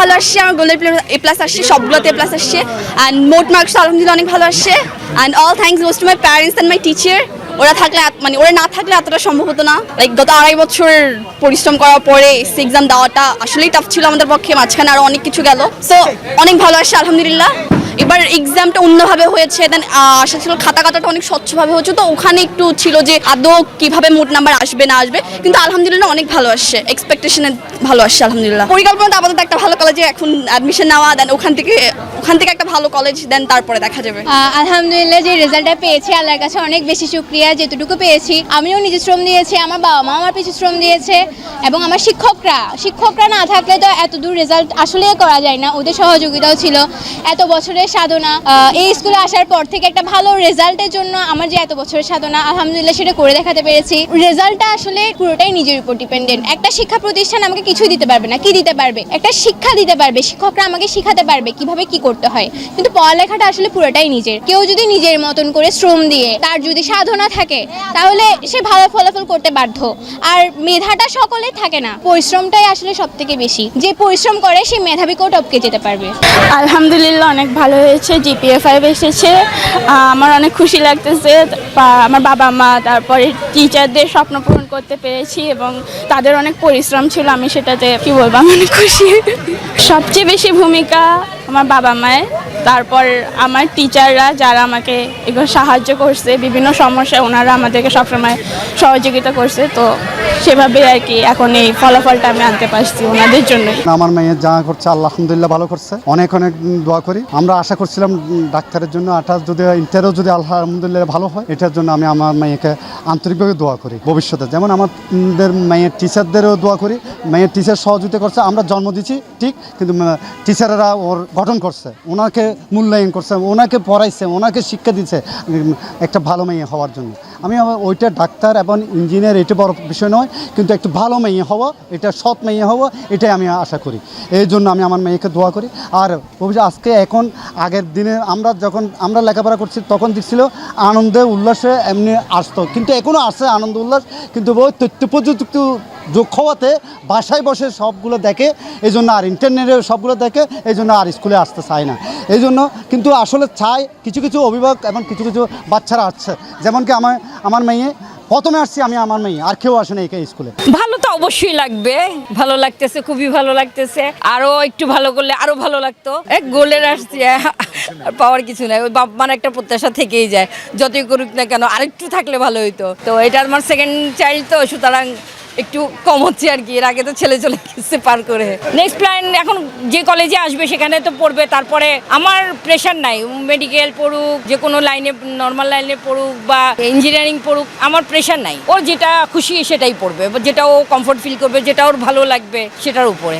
ভালো আসছে, আমার গোল্ডেন এ প্লাস আসছে, সবগুলোতে এ প্লাস আসছে। অ্যান্ড মোট মার্কস আলহামদুলিল্লাহ অনেক ভালো আসছে। And all thanks most to my parents and my teacher ওরা থাকলে মানে ওরা না থাকলে এতটা সম্ভব হতো না। লাইক গত আড়াই বছর পরিশ্রম করার পরে এক্সাম দেওয়াটা আসলেই টাফ ছিল আমাদের পক্ষে। মাঝখানে আরও অনেক কিছু গেল। সো অনেক ভালো আসছে, আলহামদুলিল্লাহ। এবার এক্সামটা অন্যভাবে হয়েছে দেন আশা ছিল খাতা কাটাটা অনেক স্বচ্ছভাবে হচ্ছে তো ওখানে একটু ছিল যে, আদৌ কীভাবে মোট নাম্বার আসবে, না আসবে। কিন্তু আলহামদুলিল্লাহ অনেক ভালো আসছে এক্সপেকটেশনে ভালো আসছে, আলহামদুলিল্লাহ। পরিকল্পনাটা আপাতত একটা ভালো কলেজে এখন অ্যাডমিশন নেওয়া দেন ওখান থেকে ওখান থেকে একটা ভালো কলেজ দেন তারপরে দেখা যাবে। আলহামদুলিল্লাহ, যে রেজাল্টটা পেয়েছি, আল্লাহর কাছে অনেক বেশি শুক্রিয়া, যেটুকু পেয়েছি। আমিও নিজে শ্রম দিয়েছি, আমার বাবা মা আমার পিছু শ্রম দিয়েছে, এবং আমার শিক্ষকরা। শিক্ষকরা না থাকলে তো এত দূর রেজাল্ট আসলে করা যায় না, ওদের সহযোগিতাও ছিল। এত বছরের সাধনা। এই স্কুলে আসার পর থেকে একটা ভালো রেজাল্টের জন্য আমার যে এত বছরের সাধনা, আলহামদুলিল্লাহ সেটা করে দেখাতে পেরেছি। রেজাল্টটা আসলে পুরোটাই নিজের উপর ডিপেন্ডেন্ট একটা শিক্ষা প্রতিষ্ঠান আমাকে কিছুই দিতে পারবে না। কি দিতে পারবে? একটা শিক্ষা দিতে পারবে। শিক্ষকরা আমাকে শিখাতে পারবে কীভাবে কি করতে হয়। কিন্তু পড়ালেখাটা আসলে পুরোটাই নিজের। কেউ যদি নিজের মতন করে শ্রম দিয়ে তার যদি সাধনা থাকে, তাহলে সে ভালো ফলাফল করতে বাধ্য। আর মেধাটা সকলে থাকে না। পরিশ্রমটাই আসলে সব থেকে বেশি। যে পরিশ্রম করে, সে মেধাবীকেও টপকে যেতে পারবে। আলহামদুলিল্লাহ, অনেক ভালো হয়েছে জিপিএ ফাইভ এসেছে। আমার অনেক খুশি লাগতেছে। আমার বাবা মা, তারপরে টিচারদের স্বপ্ন পূরণ করতে পেরেছি এবং তাদের অনেক পরিশ্রম ছিল। আমি সেটাতে কি বলব? আমি অনেক খুশি। সবচেয়ে বেশি ভূমিকা আমার বাবা মায়ের। তারপর আমার টিচাররা যারা আমাকে এগুলো সাহায্য করছে, বিভিন্ন সমস্যায় ওনারা আমাদেরকে সবসময় সহযোগিতা করছে। তো সেভাবে আর কি এখন এই ফলাফলটা আমি আনতে পারছি ওনাদের জন্য আমার মেয়ে যা করছে, আল্লাহ আলহামদুলিল্লাহ ভালো করছে। অনেক অনেক দোয়া করি। আমরা আশা করছিলাম ডাক্তারের জন্য আঠাশ যদি ইন্টারও যদি আলহামদুলিল্লাহ ভালো হয়, এটার জন্য আমি আমার মেয়েকে আন্তরিকভাবে দোয়া করি ভবিষ্যতে। যেমন আমাদের মেয়ের টিচারদেরও দোয়া করি। মেয়ের টিচার সহযোগিতা করছে, আমরা জন্ম দিচ্ছি ঠিক, কিন্তু টিচারেরা ওর গঠন করছে। ওনাকে মূল্যায়ন করছে, ওনাকে পড়াইছে, ওনাকে শিক্ষা দিচ্ছে একটা ভালো মেয়ে হওয়ার জন্য। আমি ওইটা ডাক্তার এবং ইঞ্জিনিয়ার, এটা বড় বিষয় নয়, কিন্তু একটু ভালো মেয়ে হওয়া এটা সৎ মেয়ে হওয়া এটাই আমি আশা করি। এই জন্য আমি আমার মেয়েকে দোয়া করি। আর অভিযোগ আজকে এখন, আগের দিনে আমরা যখন, আমরা লেখাপড়া করছি, তখন দেখছিল আনন্দে, উল্লাসে এমনি আসতো। কিন্তু এখনও আসে আনন্দ, উল্লাস, কিন্তু ওই তথ্য প্রযুক্তি যোগ হওয়াতে বাসায় বসে সবগুলো দেখে, এই জন্য আর ইন্টারনেটে সবগুলো দেখে, এই জন্য আর স্কুলে আসতে চায় না। এই জন্য, কিন্তু আসলে চায় কিছু কিছু অভিভাবক এবং কিছু কিছু বাচ্চারা আসছে যেমন কি আমার আমার মেয়ে, প্রথমে আসছি আমি আমার মেয়ে, আর কেউ আসে না এই স্কুলে। ভালো তো অবশ্যই লাগবে। ভালো লাগতেছে, খুবই ভালো লাগতেছে। আরও একটু ভালো করলে আরও ভালো লাগতো। এক গোলের আসছে পাওয়ার কিছু নাই। ওই বাপ মার একটা প্রত্যাশা থেকেই যায়। যতই করুক না কেন, আরেকটু থাকলে ভালো হইতো। তো এটা আমার সেকেন্ড চাইল্ড তো, সুতরাং একটু কম হচ্ছে আর কি। এর আগে তো ছেলে চলে গেছে পার করে। নেক্সট প্ল্যান এখন যে কলেজে আসবে সেখানে তো পড়বে, তারপরে আমার প্রেশার নাই। মেডিকেল পড়ুক, যে কোনো লাইনে নর্মাল লাইনে পড়ুক বা ইঞ্জিনিয়ারিং পড়ুক, আমার প্রেশার নাই। ও যেটা খুশি সেটাই পড়বে, যেটা ও কমফোর্ট ফিল করবে, যেটা ওর ভালো লাগবে, সেটার উপরে।